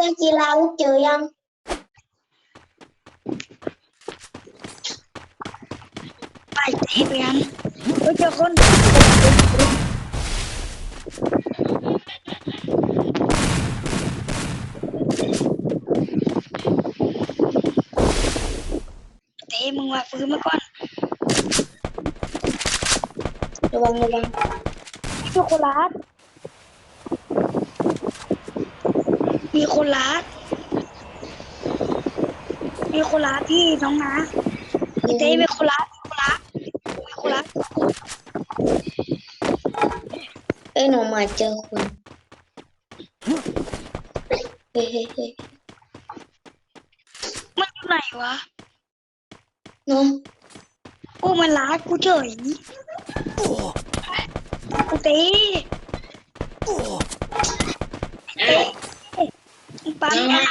เล่นกีฬาลูกเจอยังไปเตะไปยังเฮ้ ยเจอคนเตะมึงว่าฟื้นมาก่อนระวังระวังช็อกโกแลตมีโคลาสมีโคลาสที่น้องนะพี่เต้มีโคลาสมีโคลาสมีโคลาสเอ้ยหนูมาเจอคนเฮ้ยเฮ้ยเฮ้ยมันอยู่ไหนวะน้องโอ้มันลาดกูเฉยกูเต้เต้ ปั๊มนะ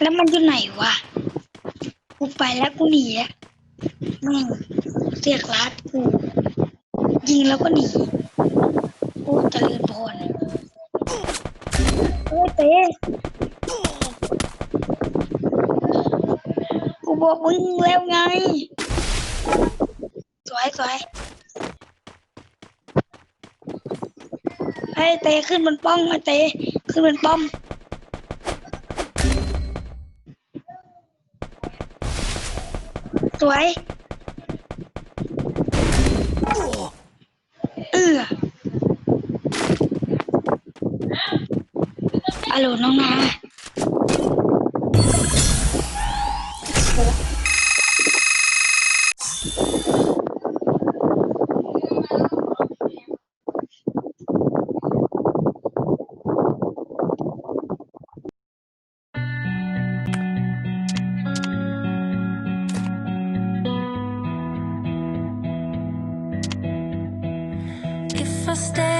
แล้วมันอยู่ไหนวะ กูไปแล้วกูหนีอะแม่งเสียกลัดกู ยิงแล้วก็หนีกูเจริญพรเฮ้ยเต้ บอกมึงแล้วไง สวยสวยไอ้เต้ขึ้นบนป้องไอ้เต้ขึ้นบนป้อมสวยเออฮัลโหลน้องนา If I stay